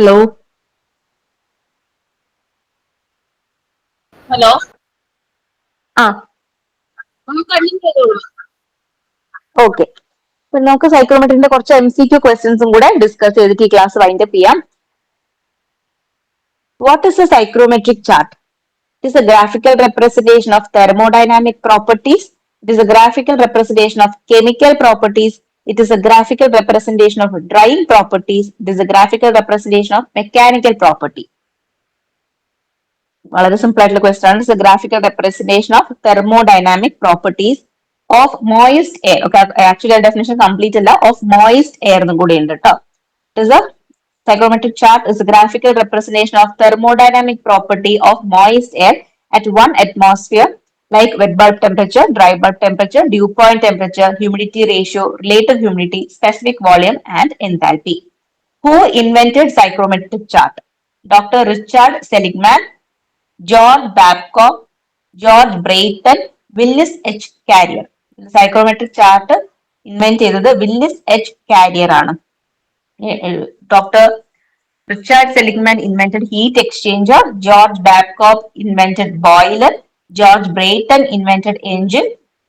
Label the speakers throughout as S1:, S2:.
S1: Hello.
S2: Hello.
S1: ആ. Okay. നമുക്ക് സൈക്രോമെട്രിന്റെ കുറച്ച് എം സി ക്യു ക്വസ്റ്റ്യൻസും കൂടെ ഡിസ്കസ് ചെയ്തിട്ട് ഈ ക്ലാസ് വൈൻഡ് അപ്പ് ചെയ്യാം. What is a psychrometric chart it is a graphical representation of thermodynamic properties it is a graphical representation of chemical properties It is a graphical representation of drying properties. It is a graphical representation of mechanical property. വളരെ simple ആയിട്ടുള്ള question ആണ് it's a graphical representation of thermodynamic properties of moist air okay actually definition complete അല്ല of moist air എന്നും കൂടി ഉണ്ട് കേട്ടോ it is a Psychrometric chart is a graphical representation of thermodynamic property of moist air at one atmosphere like wet bulb temperature, dry bulb temperature, dew point temperature, humidity ratio, relative humidity, specific volume, and enthalpy. Who invented psychrometric chart? Dr. Richard Seligman, George Babcock, George Brayton, Willis H. Carrier. Psychrometric chart invent ചെയ്തത് Willis H Carrier ആണ് Dr. Richard Seligman invented heat exchanger. George Babcock invented boiler. Brayton invented engine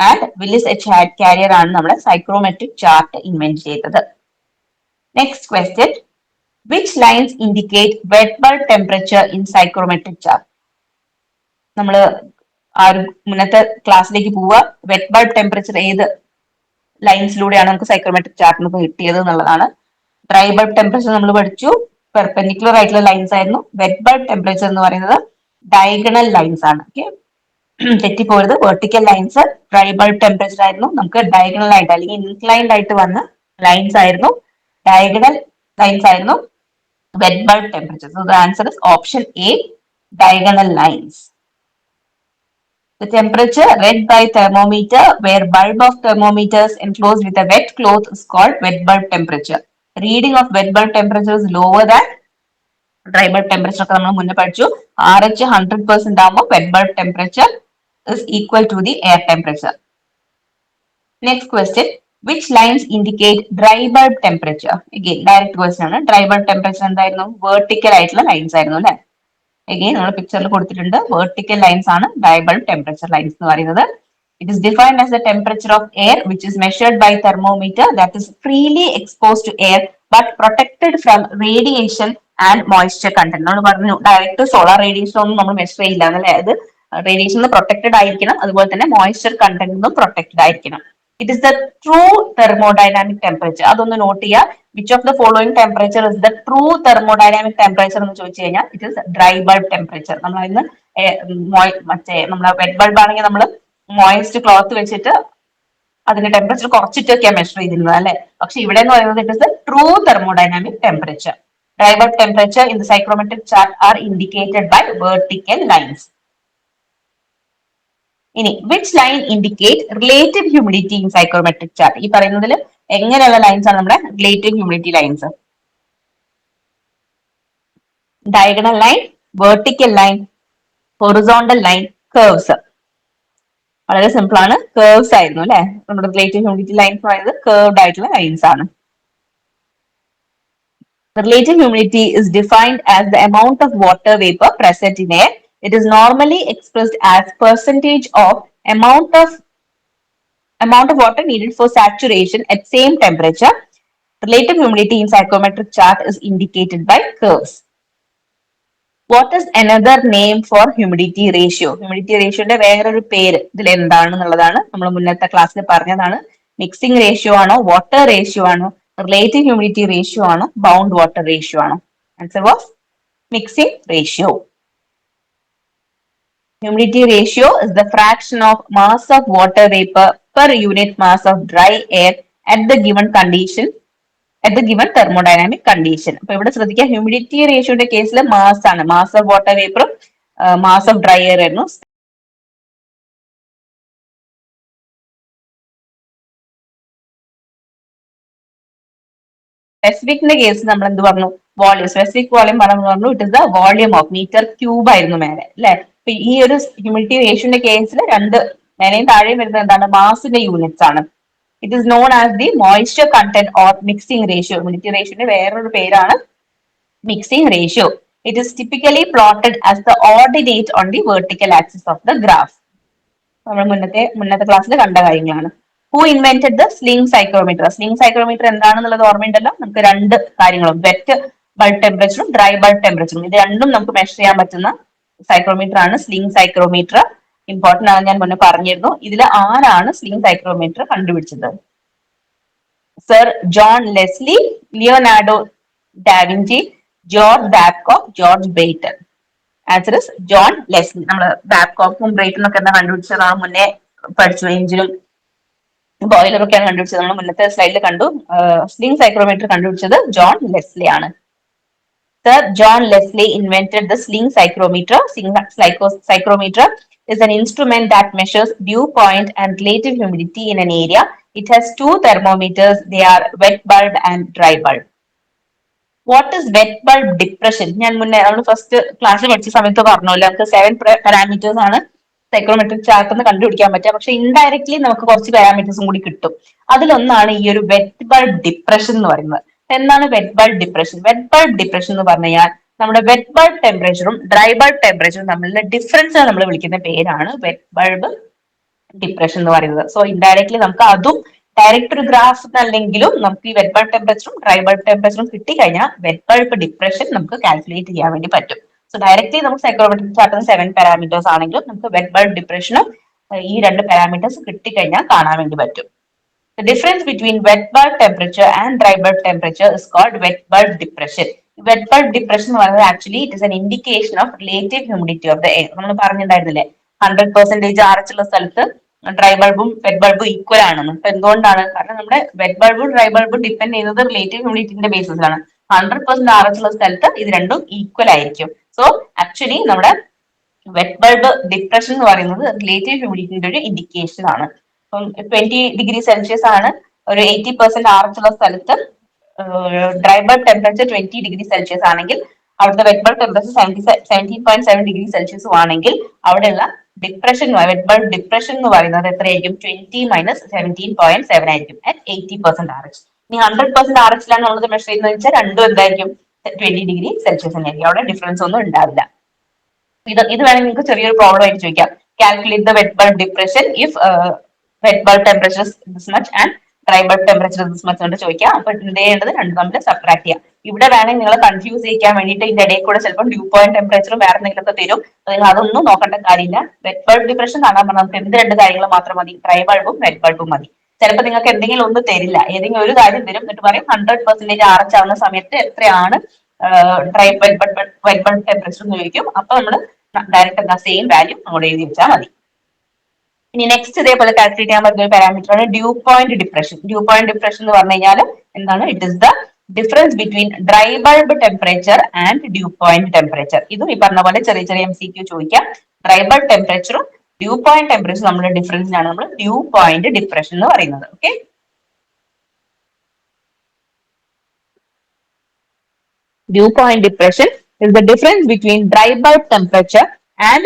S1: and Willis H had Carrier ആണ് നമ്മുടെ psychrometric chart invent ചെയ്തത്. Next question which lines indicate wet bulb temperature in psychrometric chart നമ്മൾ ആ ഒരു മുന്നത്തെ ക്ലാസ്സിലേക്ക് പോവുക. Wet bulb temperature ഏത് ലൈൻസിലൂടെയാണ് നമുക്ക് സൈക്രോമെട്രിക് ചാർട്ടിന് കിട്ടിയത് എന്നുള്ളതാണ്. ഡ്രൈ ബൾബ് ടെമ്പറേച്ചർ നമ്മൾ പഠിച്ചു. പെർപെൻഡിക്കുലർ ആയിട്ടുള്ള ലൈൻസ് ആയിരുന്നു. വെറ്റ് ബൾബ് ടെമ്പറേച്ചർ എന്ന് പറയുന്നത് ഡയഗണൽ ലൈൻസ് ആണ്. ഓക്കെ തെറ്റിപ്പോരുത് വെർട്ടിക്കൽ ലൈൻസ് ബൾബ് ടെമ്പറേച്ചർ ആയിരുന്നു നമുക്ക് ഡയഗണൽ ആയിട്ട് അല്ലെങ്കിൽ ഇൻക്ലൈൻഡ് ആയിട്ട് വന്ന ലൈൻസ് ആയിരുന്നു ഡയഗണൽ ലൈൻസ് ആയിരുന്നു wet bulb temperature so the answer is option A diagonal lines. The temperature read by thermometer where bulb of thermometers enclosed with a wet cloth is called wet bulb temperature. Reading of wet bulb temperature is lower than dry bulb temperature R H hundred percent ആകുമ്പോൾ wet bulb temperature to the air temperature next question which lines indicate dry bulb temperature again direct question ആണ്. Dry bulb temperature എന്തായിരുന്നു? Vertical ആയിട്ടുള്ള lines ആയിരുന്നു അല്ലെ? Again നമ്മൾ പിക്ചറിൽ കൊടുത്തിട്ടുണ്ട്. Vertical lines ആണ് ഡ്രൈ ബൾബ് ടെമ്പറേച്ചർ ലൈൻസ് എന്ന് പറയുന്നത്. It is defined as the temperature of air which is measured by thermometer that is freely exposed to air but protected from radiation and moisture content. Solar radiation ഒന്നും നമ്മൾ measure ചെയ്യില്ല എന്നല്ലേ? അത് radiation protected ആയിരിക്കണം. അതുപോലെ തന്നെ moisture content protected ആയിരിക്കണം. It is the true thermodynamic temperature അതൊന്ന് നോട്ട് ചെയ്യുക which of the following temperature is the true thermodynamic temperature എന്ന് ചോദിച്ചു കഴിഞ്ഞാൽ it is dry bulb temperature നമ്മൾ അതിന് മറ്റേ നമ്മളെ വെറ്റ് ബൾബ് ആണെങ്കിൽ നമ്മൾ മോയിസ്റ്റ് ക്ലോത്ത് വെച്ചിട്ട് അതിന്റെ ടെമ്പറേച്ചർ കുറച്ചിട്ടൊക്കെയാണ് മെഷർ ചെയ്തിരുന്നത് അല്ലെ? പക്ഷെ ഇവിടെ എന്ന് പറയുന്നത് it is the true thermodynamic temperature dry bulb temperature in the psychrometric chart are indicated by vertical lines ഇനി which line indicate relative humidity in psychometric chart ഈ പറയുന്നതിൽ എങ്ങനെയുള്ള ലൈൻസ് ആണ് നമ്മുടെ relative humidity lines diagonal line vertical line horizontal line curves വളരെ simple ആണ്. Curves ആയിരുന്നു അല്ലെ? നമ്മുടെ റിലേറ്റീവ് ഹ്യൂമിഡിറ്റി ലൈൻസ് പറയുന്നത് കേർവ്ഡ് ആയിട്ടുള്ള ലൈൻസ് ആണ്. Relative humidity is defined as the amount of water vapour present in air. It is normally expressed as percentage of amount of amount of water needed for saturation at same temperature. Relative humidity in psychometric chart is indicated by curves. what is another what is another name for humidity ratio humidity റേഷ്യോന്റെ വേറൊരു പേര് ഇതിൽ എന്താണെന്നുള്ളതാണ് നമ്മൾ മുന്നത്തെ ക്ലാസ്സിൽ പറഞ്ഞതാണ് mixing ratio ano water ratio ano relative humidity ratio ano bound water ratio ano answer was mixing ratio Humidity ratio is the fraction of mass of water vapor per unit mass of dry air at the given condition at the given thermodynamic condition. അപ്പൊ ഇവിടെ ശ്രദ്ധിക്കുക humidity റേഷ്യോയുടെ കേസിൽ mass ആണ് mass of water വേപ്പറും mass of dry air ആയിരുന്നു സ്പെസിഫിക്കിന്റെ case നമ്മൾ എന്ത് പറഞ്ഞു വോളിയം സ്പെസിഫിക് വോളിയം പറഞ്ഞു പറഞ്ഞു it is the volume of metre cube ആയിരുന്നു മേലെ അല്ലെ? അപ്പൊ ഈ ഒരു ഹ്യൂമിഡിറ്റി റേഷ്യോന്റെ കേസിൽ രണ്ട് മേലെയും താഴെയും വരുന്നത് എന്താണ്? മാസിന്റെ യൂണിറ്റ്സ് ആണ്. It is known as the moisture content or mixing ratio humidity റേഷ്യോന്റെ വേറൊരു പേരാണ് mixing ratio it is typically plotted as the ordinate on the vertical axis of the graph നമ്മൾ മുന്നത്തെ മുന്നത്തെ ക്ലാസ്സിൽ കണ്ട കാര്യങ്ങളാണ്. Who invented the sling psychrometer sling psychrometer എന്താണെന്നുള്ളത് ഓർമ്മയുണ്ടല്ലോ? നമുക്ക് രണ്ട് കാര്യങ്ങളും. വെറ്റ് ബൾബ് ടെമ്പറേച്ചറും ഡ്രൈ ബൾബ് ടെമ്പറേച്ചറും ഇത് രണ്ടും നമുക്ക് മെഷർ ചെയ്യാൻ പറ്റുന്ന സൈക്രോമീറ്റർ ആണ്. സ്ലിംഗ് സൈക്രോമീറ്റർ ഇമ്പോർട്ടന്റ് ആണ് ഞാൻ മുന്നേ പറഞ്ഞിരുന്നു. ഇതിൽ ആരാണ് സ്ലിംഗ് സൈക്രോമീറ്റർ കണ്ടുപിടിച്ചത്? Sir John Leslie Leonardo da Vinci George Babcock George Brayton answer is John Leslie. നമ്മൾ ബാബ്കോക്കും ബ്രേറ്റനും ഒക്കെ എന്താ കണ്ടുപിടിച്ചതാണ് മുന്നേ പഠിച്ചു എഞ്ചിനും ബോയിലറും ഒക്കെയാണ് കണ്ടുപിടിച്ചത്. നമ്മൾ മുന്നത്തെ സ്ലൈഡിൽ കണ്ടു. സ്ലിംഗ് സൈക്രോമീറ്റർ കണ്ടുപിടിച്ചത് ജോൺ ലെസ്ലി ആണ് Sir John Leslie invented the sling psychrometer. Sling psychrometer is an instrument that measures dew point and relative humidity in an area. It has two thermometers. They are wet bulb and dry bulb. What is wet bulb depression ഞാൻ മുന്നേ നമ്മൾ first ക്ലാസ്സിൽ പഠിച്ച സമയത്ത് പറഞ്ഞല്ലോ നമുക്ക് seven parameters ആണ് psychrometric chart എന്ന് കണ്ടുപിടിക്കാൻ പറ്റുക പക്ഷെ ഇൻഡയറക്ട്ലി നമുക്ക് കുറച്ച് പാരാമീറ്റേഴ്സും കൂടി കിട്ടും അതിലൊന്നാണ് ഈ ഒരു വെറ്റ് ബൾബ് ഡിപ്രഷൻ എന്ന് പറയുന്നത് എന്താണ് wet bulb depression wet bulb depression എന്ന് പറഞ്ഞാൽ നമ്മുടെ വെറ്റ് ബൾബ് ടെമ്പറേച്ചറും ഡ്രൈ ബൾബ് ടെമ്പറേച്ചറും തമ്മിലുള്ള ഡിഫറൻസ് നമ്മൾ വിളിക്കുന്ന പേരാണ് വെറ്റ് ബൾബ് ഡിപ്രഷൻ എന്ന് പറയുന്നത്. സോ ഇൻഡയറക്ട്ലി നമുക്ക് അതും ഡയറക്റ്റ് ഒരു ഗ്രാഫ് അല്ലെങ്കിലും നമുക്ക് ഈ വെറ്റ് ബൾബ് ടെമ്പറേച്ചറും ഡ്രൈ ബൾബ് ടെമ്പറേച്ചറും കിട്ടിക്കഴിഞ്ഞാൽ വെറ്റ് ബൾബ് ഡിപ്രഷൻ നമുക്ക് കാൽക്കുലേറ്റ് ചെയ്യാൻ വേണ്ടി പറ്റും. സോ ഡയറക്ട്ലി നമുക്ക് സൈക്രോമെട്രിക് ചാർട്ടിന് സെവൻ പാരാമീറ്റേഴ്സ് ആണെങ്കിലും നമുക്ക് വെറ്റ് ബൾബ് ഡിപ്രഷനും ഈ രണ്ട് പാരാമീറ്റേഴ്സ് കിട്ടിക്കഴിഞ്ഞാൽ കാണാൻ വേണ്ടി പറ്റും. The difference between wet bulb temperature and dry bulb temperature is called wet bulb depression. Wet bulb depression എന്ന് പറയുന്നത് actually it is an indication of relative humidity of the air നമ്മൾ പറഞ്ഞിട്ടുണ്ടായിരുന്നില്ലേ? ഹൺഡ്രഡ് പെർസെന്റേജ് ആർച്ച് ഉള്ള സ്ഥലത്ത് dry ബൾബും wet ബൾബും equal ആണെന്ന്. അപ്പൊ എന്തുകൊണ്ടാണ്? കാരണം നമ്മുടെ വെറ്റ് ബൾബും ഡ്രൈ ബൾബും ഡിപ്പെൻഡ് ചെയ്യുന്നത് റിലേറ്റീവ് ഹ്യൂമിഡിറ്റിന്റെ ബേസിസിലാണ് ഹൺഡ്രഡ് പെർസെന്റ് ആർച്ച് ഉള്ള സ്ഥലത്ത് ഇത് രണ്ടും ഈക്വൽ ആയിരിക്കും. സോ ആക്ച്വലി നമ്മുടെ വെറ്റ് ബൾബ് ഡിപ്രഷൻ എന്ന് പറയുന്നത് റിലേറ്റീവ് ഹ്യൂമിഡിറ്റിന്റെ ഒരു ഇൻഡിക്കേഷൻ ആണ്. അപ്പം ട്വന്റി ഡിഗ്രി സെൽഷ്യസ് ആണ്. ഒരു എയ്റ്റി പെർസെന്റ് ആർച്ചുള്ള സ്ഥലത്ത് dry bulb temperature twenty degree Celsius ആണെങ്കിൽ അവിടുത്തെ wet bulb temperature seventy seventeen point seven degree സെൽഷ്യസും ആണെങ്കിൽ അവിടെയുള്ള ഡിപ്രഷൻ വെറ്റ് ബൾബ് ഡിപ്രഷൻ എന്ന് പറയുന്നത് എത്രയായിരിക്കും? Twenty minus seventeen point seven ആയിരിക്കും. At eighty percent R H ഇനി ഹൺഡ്രഡ് പെർസെന്റ് ആർ എച്ചിലാണ് ഉള്ളത് മെഷർ ചെയ്യുന്നത് വെച്ചാൽ രണ്ടും എന്തായിരിക്കും? ട്വന്റി ഡിഗ്രി സെൽഷ്യസ് തന്നെയായിരിക്കും അവിടെ ഡിഫറൻസ് ഒന്നും ഉണ്ടാവില്ല. ഇത് ഇത് വേണമെങ്കിൽ നിങ്ങൾക്ക് ചെറിയൊരു പ്രോബ്ലം ആയിട്ട് ചോദിക്കാം. Calculate the wet bulb depression if wet bulb temperature this much and dry bulb temperature this much കൊണ്ട് ചോദിക്കാം. അപ്പൊ എന്ത് ചെയ്യേണ്ടത് രണ്ടും തമ്മിൽ സബ്ട്രാക്ട് ചെയ്യാം. ഇവിടെ വേണമെങ്കിൽ നിങ്ങൾ കൺഫ്യൂസ് ചെയ്യിക്കാൻ വേണ്ടിയിട്ട് ഇതിന്റെ ഇടയിൽ കൂടെ ചിലപ്പോൾ ഡ്യൂ പോയിന്റ് ടെമ്പറേച്ചറും വേറെ എന്തെങ്കിലും ഒക്കെ തരും. നിങ്ങൾ അതൊന്നും നോക്കേണ്ട കാര്യമില്ല. വെറ്റ് ബൾബ് ഡിപ്രഷൻ കാണാൻ പറഞ്ഞാൽ നമുക്ക് എന്ത് രണ്ട് കാര്യങ്ങൾ മാത്രം മതി. ഡ്രൈ ബൾബും വെറ്റ് ബൾബും മതി. ചിലപ്പോൾ നിങ്ങൾക്ക് എന്തെങ്കിലും ഒന്നും തരില്ല. ഏതെങ്കിലും ഒരു കാര്യം തരും. എന്നിട്ട് പറയും ഹൺഡ്രഡ് പെർസെന്റേജ് ആർച്ചാവുന്ന സമയത്ത് എത്രയാണ് ഡ്രൈ വെറ്റ് ബൾബ് ടെമ്പറേച്ചർ എന്ന് ചോദിക്കും. അപ്പൊ നമ്മൾ ഡയറക്റ്റ് എന്താ സെയിം വാല്യൂ അങ്ങോട്ട് എഴുതി വെച്ചാൽ മതി. ഇനി നെക്സ്റ്റ് ഇതേപോലെ കാൽക്കുലേറ്റ് ചെയ്യാൻ പറ്റുന്ന ഒരു പാരാമീറ്റർ ആണ് dew point depression dew point depression എന്ന് പറഞ്ഞു കഴിഞ്ഞാൽ എന്താണ്? It is the difference between dry bulb temperature and dew point temperature ഇതും ഈ പറഞ്ഞ പോലെ ചെറിയ ചെറിയ എം സി ക്യൂ ചോദിക്കാം. ഡ്രൈ ബൾബ് ടെമ്പറേച്ചറും ഡ്യൂ പോയിന്റ് ടെമ്പറേച്ചർ നമ്മുടെ ഡിഫറൻസിനാണ് നമ്മൾ ഡ്യൂ പോയിന്റ് ഡിപ്രഷൻ എന്ന് പറയുന്നത്. Okay dew point depression is the difference between dry bulb temperature and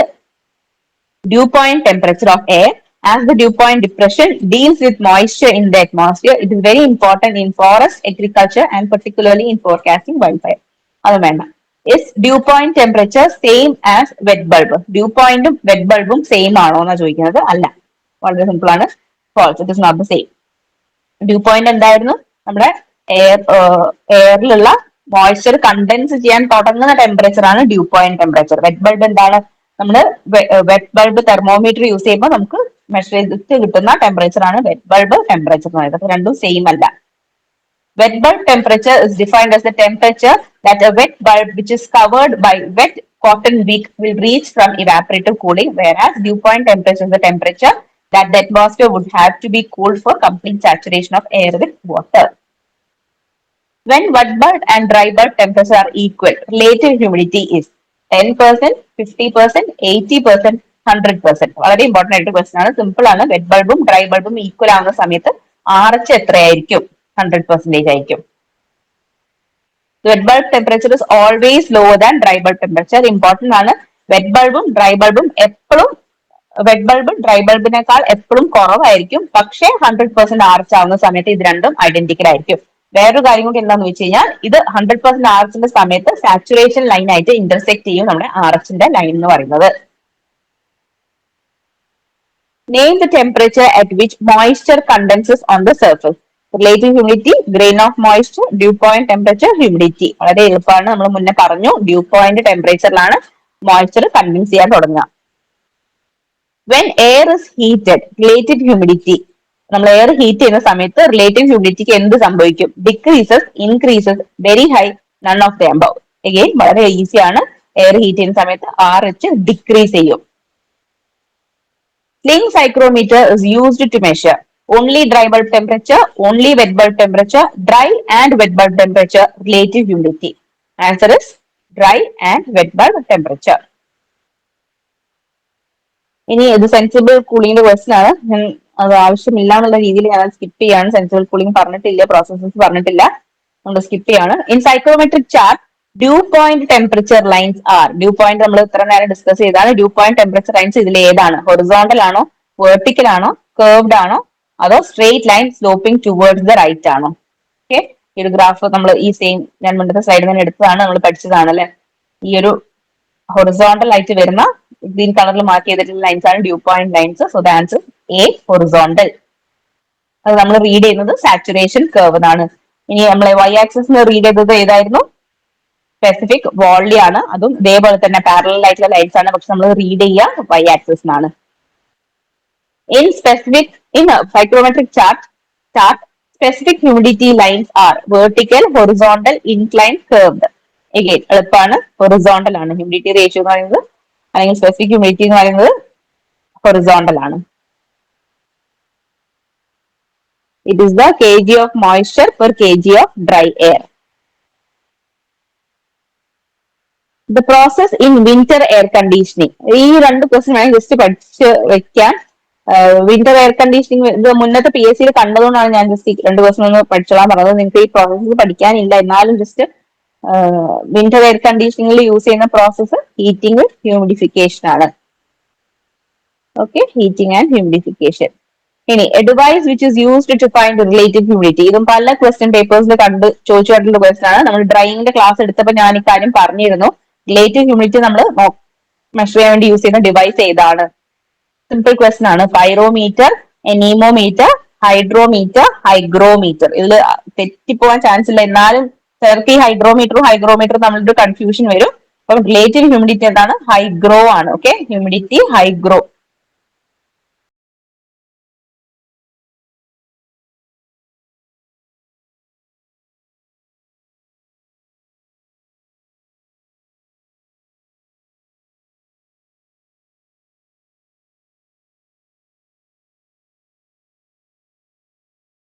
S1: dew point temperature of air. As the dew point depression deals with moisture in the atmosphere, it is very important in forest, agriculture, and particularly in forecasting wildfire. അത് വേണ്ട is dew point temperature same as wet bulb dew പോയിന്റും wet ബൾബും same ആണോ എന്നാ ചോദിക്കുന്നത്? അല്ല. വളരെ simple ആണ്. False it is not the same dew point എന്തായിരുന്നു? നമ്മുടെ എയർ എയറിലുള്ള മോയ്സ്ചർ കണ്ടൻസ് ചെയ്യാൻ തുടങ്ങുന്ന ടെമ്പറേച്ചർ ആണ് dew point temperature wet bulb എന്താണ്? നമ്മൾ വെറ്റ് ബൾബ് തെർമോമീറ്റർ യൂസ് ചെയ്യുമ്പോൾ നമുക്ക് മെഷർ ചെയ്തിട്ട് കിട്ടുന്ന ടെമ്പറേച്ചർ ആണ് വെറ്റ് ബൾബ് ടെമ്പറേച്ചർ എന്ന് പറയുന്നത് അപ്പൊ രണ്ടും സെയിം അല്ല wet bulb temperature is defined as the temperature that a wet bulb which is covered by wet cotton wick will reach from evaporative cooling whereas dew point temperature is the temperature that the atmosphere would have to be cooled for complete saturation of air with water. When wet bulb and dry bulb temperature are equal, relative humidity is 10%, 50%, 80%, 100%. വളരെ important ആയിട്ട് question ആണ്. Simple ആണ്. Wet ബൾബും dry ബൾബും equal ആവുന്ന സമയത്ത് R H എത്രയായിരിക്കും? Hundred percentage ആയിരിക്കും. Wet bulb temperature is always lower than dry bulb temperature important ആണ്. വെറ്റ് ബൾബും ഡ്രൈ ബൾബും എപ്പോഴും വെറ്റ് ബൾബ് ഡ്രൈ ബൾബിനേക്കാൾ എപ്പോഴും കുറവായിരിക്കും. പക്ഷേ ഹൺഡ്രഡ് പെർസെന്റ് ആർച്ച് ആവുന്ന സമയത്ത് ഇത് രണ്ടും ഐഡന്റിക്കൽ ആയിരിക്കും. വേറൊരു കാര്യം കൂടി എന്താന്ന് വെച്ച് കഴിഞ്ഞാൽ ഇത് ഹൺഡ്രഡ് പെർസെന്റ് ആർ എച്ചിന്റെ സമയത്ത് സാച്ചുറേഷൻ ലൈൻ ആയിട്ട് ഇന്റർസെക്ട് ചെയ്യും നമ്മുടെ ആർ എച്ചിന്റെ ലൈൻ എന്ന് പറയുന്നത്. Name the temperature at which moisture condenses on the surface relative humidity grain of moisture dew point temperature humidity വളരെ എളുപ്പമാണ്. നമ്മൾ മുന്നേ പറഞ്ഞു ഡ്യൂ പോയിന്റ് ടെമ്പറേച്ചറിലാണ് മോയിസ്ചർ കണ്ടൻസ് ചെയ്യാൻ തുടങ്ങുക. When air is heated relative humidity നമ്മൾ എയർ ഹീറ്റ് ചെയ്യുന്ന സമയത്ത് റിലേറ്റീവ് ഹ്യൂമിഡിറ്റിക്ക് എന്ത് സംഭവിക്കും? Decreases increases very high none of the above again വളരെ ഈസിയാണ് എയർ ഹീറ്റ് ചെയ്യുന്ന സമയത്ത് ആർ എച്ച് ഡിക്രീസ് ചെയ്യും. Sling psychrometer is used to measure only dry bulb temperature only wet bulb temperature dry and wet bulb temperature relative humidity answer is dry and wet bulb temperature ഇനി ഇത് sensible കൂളിംഗിന്റെ question ആണ്. അത് ആവശ്യമില്ല എന്നുള്ള രീതിയിൽ ഞാൻ skip ചെയ്യാണ്. Sensible cooling പറഞ്ഞിട്ടില്ല പ്രോസസ്സസ് പറഞ്ഞിട്ടില്ല. നമ്മൾ സ്കിപ്പ് ചെയ്യാണ്. In psychometric chart dew point temperature lines are dew point നമ്മൾ ഇത്ര നേരം ഡിസ്കസ് ചെയ്താണ് ഡ്യൂ പോയിന്റ് ടെമ്പറേച്ചർ ലൈൻസ് ഇതിൽ ഏതാണ്? ഹൊറിസോണ്ടൽ ആണോ? വേർട്ടിക്കൽ ആണോ? കേർവ്ഡ് ആണോ? അതോ straight line sloping towards the right ആണോ? ഓക്കെ ഈ ഒരു ഗ്രാഫ് നമ്മൾ ഈ സെയിം ഞാൻ മുന്നത്തെ സൈഡിൽ നിന്ന് എടുത്തതാണ്. നമ്മൾ പഠിച്ചതാണ് അല്ലെ? ഈ ഒരു ഹൊറിസോണ്ടൽ ആയിട്ട് വരുന്ന ഗ്രീൻ കളറിൽ മാർക്ക് ചെയ്തിട്ടുള്ള ലൈൻസ് ആണ് dew point lines so the answer A horizontal അത് നമ്മൾ റീഡ് ചെയ്യുന്നത് സാച്ചുറേഷൻ കർവ് എന്നാണ്. ഇനി നമ്മളെ വൈ ആക്സിസ് റീഡ് ചെയ്തത് ഏതായിരുന്നു? സ്പെസിഫിക് വോളി ആണ്. അതും ഇതേപോലെ തന്നെ പാരലൽ ആയിട്ടുള്ള ലൈൻസ് ആണ്. പക്ഷെ നമ്മൾ റീഡ് ചെയ്യുക വൈ ആക്സിസ് എന്നാണ് in specific in psychrometric chart chart specific humidity lines are vertical horizontal incline curved again എളുപ്പമാണ് ഹൊറിസോണ്ടൽ ആണ്. ഹ്യൂമിഡിറ്റി റേഷ്യോ എന്ന് പറയുന്നത്. അല്ലെങ്കിൽ സ്പെസിഫിക് ഹ്യൂമിഡിറ്റി എന്ന് പറയുന്നത് ഹൊറിസോണ്ടൽ ആണ്. It is the kg of moisture per kg of dry air. The process in winter air conditioning ഈ രണ്ട് ക്വസ്റ്റ്യൻ ഞാൻ ജസ്റ്റ് പഠിച്ച് വെക്കാം. വിന്റർ എയർ കണ്ടീഷനിങ് ഇത് മുന്നത്തെ പി എസ് സിയിൽ കണ്ടതുകൊണ്ടാണ് ഞാൻ ജസ്റ്റ് രണ്ട് ക്വസ്റ്റ്യൻ ഒന്ന് പഠിച്ചോളാൻ പറഞ്ഞത്. നിങ്ങൾക്ക് ഈ പ്രോസസ്സ് പഠിക്കാനില്ല. എന്നാലും ജസ്റ്റ് വിന്റർ എയർ കണ്ടീഷനിങ്ങിൽ യൂസ് ചെയ്യുന്ന പ്രോസസ്സ് ഹീറ്റിംഗ് ഹ്യൂമിഡിഫിക്കേഷൻ ആണ്. ഓക്കെ ഹീറ്റിംഗ് ആൻഡ് ഹ്യൂമിഡിഫിക്കേഷൻ ഇനി device which is used to find relative humidity ഇതും പല ക്വസ്റ്റ്യൻ പേപ്പേഴ്സിൽ കണ്ട് ചോദിച്ചു കണ്ടിട്ടുള്ള ക്വസ്റ്റൻ ആണ്. നമ്മൾ ഡ്രൈയിങ്ങിന്റെ ക്ലാസ് എടുത്തപ്പോൾ ഞാൻ ഇക്കാര്യം കാര്യം പറഞ്ഞിരുന്നു. റിലേറ്റീവ് ഹ്യൂമിഡിറ്റി നമ്മൾ മെഷർ ചെയ്യാൻ വേണ്ടി യൂസ് ചെയ്യുന്ന ഡിവൈസ് ഏതാണ്? സിമ്പിൾ ക്വസ്റ്റ്യൻ ആണ്. പൈറോമീറ്റർ എനീമോമീറ്റർ ഹൈഡ്രോമീറ്റർ ഹൈഗ്രോമീറ്റർ ഇതിൽ തെറ്റിപ്പോവാൻ ചാൻസ് ഇല്ല. എന്നാലും ചിലർക്ക് ഹൈഡ്രോമീറ്ററും ഹൈഗ്രോമീറ്ററും തമ്മിലൊരു കൺഫ്യൂഷൻ വരും. അപ്പം റിലേറ്റീവ് ഹ്യൂമിഡിറ്റി എന്താണ്? ഹൈഗ്രോ ആണ്. Okay humidity ഹൈഗ്രോ